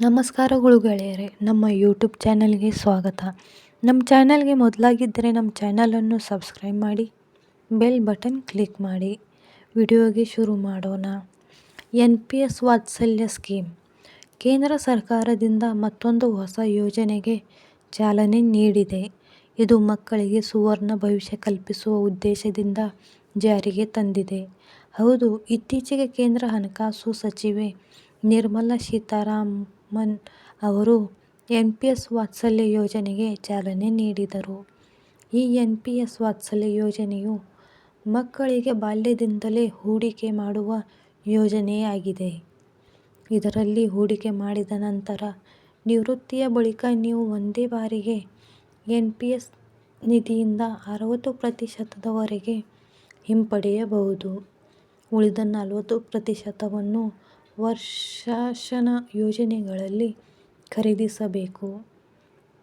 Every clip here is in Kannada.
ನಮಸ್ಕಾರಗಳು ಗೆಳೆಯರೆ ನಮ್ಮ ಯೂಟ್ಯೂಬ್ ಚಾನಲ್ಗೆ ಸ್ವಾಗತ. ನಮ್ಮ ಚಾನಲ್ಗೆ ಮೊದಲಾಗಿದ್ದರೆ ನಮ್ಮ ಚಾನಲನ್ನು ಸಬ್ಸ್ಕ್ರೈಬ್ ಮಾಡಿ ಬೆಲ್ ಬಟನ್ ಕ್ಲಿಕ್ ಮಾಡಿ. ವಿಡಿಯೋಗೆ ಶುರು ಮಾಡೋಣ. N P S Vatsalya scheme. ಕೇಂದ್ರ ಸರ್ಕಾರದಿಂದ ಮತ್ತೊಂದು ಹೊಸ ಯೋಜನೆಗೆ ಚಾಲನೆ ನೀಡಿದೆ. ಇದು ಮಕ್ಕಳಿಗೆ ಸುವರ್ಣ ಭವಿಷ್ಯ ಕಲ್ಪಿಸುವ ಉದ್ದೇಶದಿಂದ ಜಾರಿಗೆ ತಂದಿದೆ. ಹೌದು, ಇತ್ತೀಚೆಗೆ ಕೇಂದ್ರ ಹಣಕಾಸು ಸಚಿವೆ ನಿರ್ಮಲಾ ಸೀತಾರಾಮನ್ ಅವರು ಎನ್ ಪಿ ಎಸ್ ವಾತ್ಸಲ್ಯ ಯೋಜನೆಗೆ ಚಾಲನೆ ನೀಡಿದರು. ಈ ಎನ್ ಪಿ ಎಸ್ ವಾತ್ಸಲ್ಯ ಯೋಜನೆಯು ಮಕ್ಕಳಿಗೆ ಬಾಲ್ಯದಿಂದಲೇ ಹೂಡಿಕೆ ಮಾಡುವ ಯೋಜನೆಯಾಗಿದೆ. ಇದರಲ್ಲಿ ಹೂಡಿಕೆ ಮಾಡಿದ ನಂತರ ನಿವೃತ್ತಿಯ ಬಳಿಕ ನೀವು ಒಂದೇ ಬಾರಿಗೆ ಎನ್ ಪಿ ಎಸ್ ನಿಧಿಯಿಂದ ಅರವತ್ತು ಪ್ರತಿಶತದವರೆಗೆ ಹಿಂಪಡೆಯಬಹುದು. ಉಳಿದ ನಲವತ್ತು ಪ್ರತಿಶತವನ್ನು ವರ್ಷಾಶನ ಯೋಜನೆಗಳಲ್ಲಿ ಖರೀದಿಸಬೇಕು.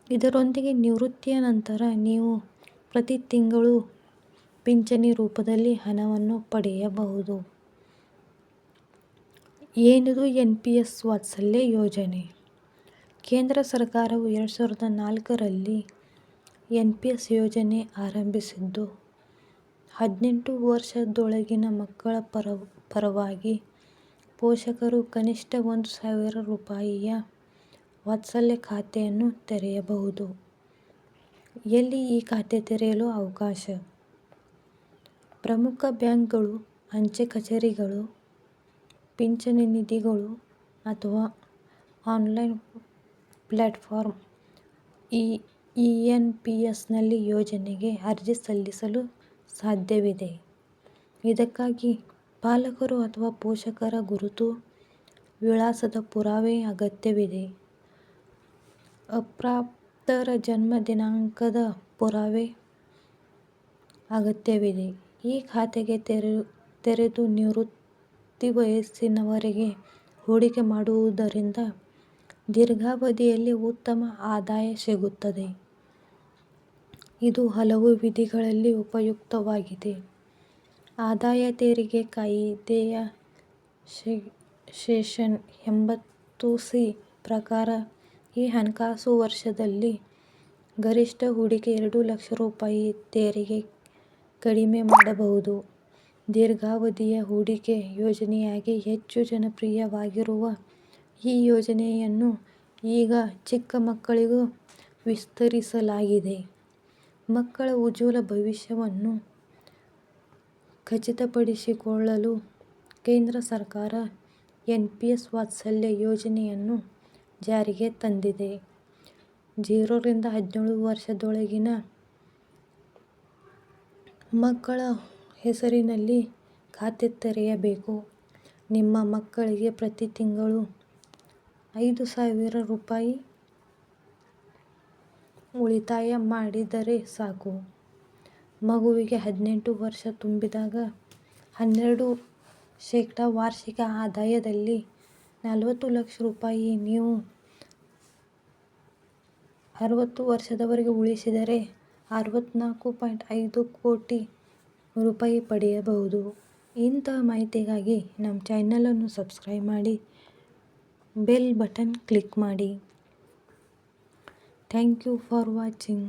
ಇದರೊಂದಿಗೆ ನಿವೃತ್ತಿಯ ನಂತರ ನೀವು ಪ್ರತಿ ತಿಂಗಳು ಪಿಂಚಣಿ ರೂಪದಲ್ಲಿ ಹಣವನ್ನು ಪಡೆಯಬಹುದು. ಏನಿದು ಎನ್ ಪಿ ಎಸ್ ವಾತ್ಸಲ್ಯ ಯೋಜನೆ? ಕೇಂದ್ರ ಸರ್ಕಾರವು ಎರಡು ಸಾವಿರದ ನಾಲ್ಕರಲ್ಲಿ ಎನ್ ಪಿ ಎಸ್ ಯೋಜನೆ ಆರಂಭಿಸಿದ್ದು, ಹದಿನೆಂಟು ವರ್ಷದೊಳಗಿನ ಮಕ್ಕಳ ಪರವಾಗಿ ಪೋಷಕರು ಕನಿಷ್ಠ ಒಂದು ಸಾವಿರ ರೂಪಾಯಿಯ ವಾತ್ಸಲ್ಯ ಖಾತೆಯನ್ನು ತೆರೆಯಬಹುದು. ಎಲ್ಲಿ ಈ ಖಾತೆ ತೆರೆಯಲು ಅವಕಾಶ? ಪ್ರಮುಖ ಬ್ಯಾಂಕ್ಗಳು, ಅಂಚೆ ಕಚೇರಿಗಳು, ಪಿಂಚಣಿ ನಿಧಿಗಳು ಅಥವಾ online platform e N P ಎಸ್ನಲ್ಲಿ ಯೋಜನೆಗೆ ಅರ್ಜಿ ಸಲ್ಲಿಸಲು ಸಾಧ್ಯವಿದೆ. ಇದಕ್ಕಾಗಿ ಪಾಲಕರು ಅಥವಾ ಪೋಷಕರ ಗುರುತು, ವಿಳಾಸದ ಪುರಾವೆ ಅಗತ್ಯವಿದೆ. ಅಪ್ರಾಪ್ತರ ಜನ್ಮ ದಿನಾಂಕದ ಪುರಾವೆ ಅಗತ್ಯವಿದೆ. ಈ ಖಾತೆ ತೆರೆದು ನಿವೃತ್ತಿ ವಯಸ್ಸಿನವರೆಗೆ ಹೂಡಿಕೆ ಮಾಡುವುದರಿಂದ ದೀರ್ಘಾವಧಿಯಲ್ಲಿ ಉತ್ತಮ ಆದಾಯ ಸಿಗುತ್ತದೆ. ಇದು ಹಲವು ವಿಧಿಗಳಲ್ಲಿ ಉಪಯುಕ್ತವಾಗಿದೆ. ಆದಾಯ ತೆರಿಗೆ ಕಾಯಿದೆಯ ಸೆಕ್ಷನ್ ಎಂಬತ್ತು ಸಿ ಪ್ರಕಾರ ಈ ಹಣಕಾಸು ವರ್ಷದಲ್ಲಿ ಗರಿಷ್ಠ ಹೂಡಿಕೆ ಎರಡು ಲಕ್ಷ ರೂಪಾಯಿ ತೆರಿಗೆ ಕಡಿಮೆ ಮಾಡಬಹುದು. ದೀರ್ಘಾವಧಿಯ ಹೂಡಿಕೆ ಯೋಜನೆಯಾಗಿ ಹೆಚ್ಚು ಜನಪ್ರಿಯವಾಗಿರುವ ಈ ಯೋಜನೆಯನ್ನು ಈಗ ಚಿಕ್ಕ ಮಕ್ಕಳಿಗೂ ವಿಸ್ತರಿಸಲಾಗಿದೆ. ಮಕ್ಕಳ ಉಜ್ವಲ ಭವಿಷ್ಯವನ್ನು ಖಚಿತಪಡಿಸಿಕೊಳ್ಳಲು ಕೇಂದ್ರ ಸರ್ಕಾರ ಎನ್ ಪಿ ಎಸ್ ವಾತ್ಸಲ್ಯ ಯೋಜನೆಯನ್ನು ಜಾರಿಗೆ ತಂದಿದೆ. ಜೀರೋರಿಂದ ಹದಿನೇಳು ವರ್ಷದೊಳಗಿನ ಮಕ್ಕಳ ಹೆಸರಿನಲ್ಲಿ ಖಾತೆ ತೆರೆಯಬೇಕು. ನಿಮ್ಮ ಮಕ್ಕಳಿಗೆ ಪ್ರತಿ ತಿಂಗಳು ಐದು ಸಾವಿರ ರೂಪಾಯಿ ಉಳಿತಾಯ ಮಾಡಿದರೆ ಸಾಕು. ಮಗುವಿಗೆ ಹದಿನೆಂಟು ವರ್ಷ ತುಂಬಿದಾಗ ಹನ್ನೆರಡು ಶೇಕಡ ವಾರ್ಷಿಕ ಆದಾಯದಲ್ಲಿ ನಲವತ್ತು ಲಕ್ಷ ರೂಪಾಯಿ ನೀವು ಅರವತ್ತು ವರ್ಷದವರೆಗೆ ಉಳಿಸಿದರೆ ಅರವತ್ನಾಲ್ಕು ಪಾಯಿಂಟ್ ಐದು ಕೋಟಿ ರೂಪಾಯಿ ಪಡೆಯಬಹುದು. ಇಂತಹ ಮಾಹಿತಿಗಾಗಿ ನಮ್ಮ ಚಾನಲನ್ನು ಸಬ್ಸ್ಕ್ರೈಬ್ ಮಾಡಿ, ಬೆಲ್ ಬಟನ್ ಕ್ಲಿಕ್ ಮಾಡಿ. Thank you for watching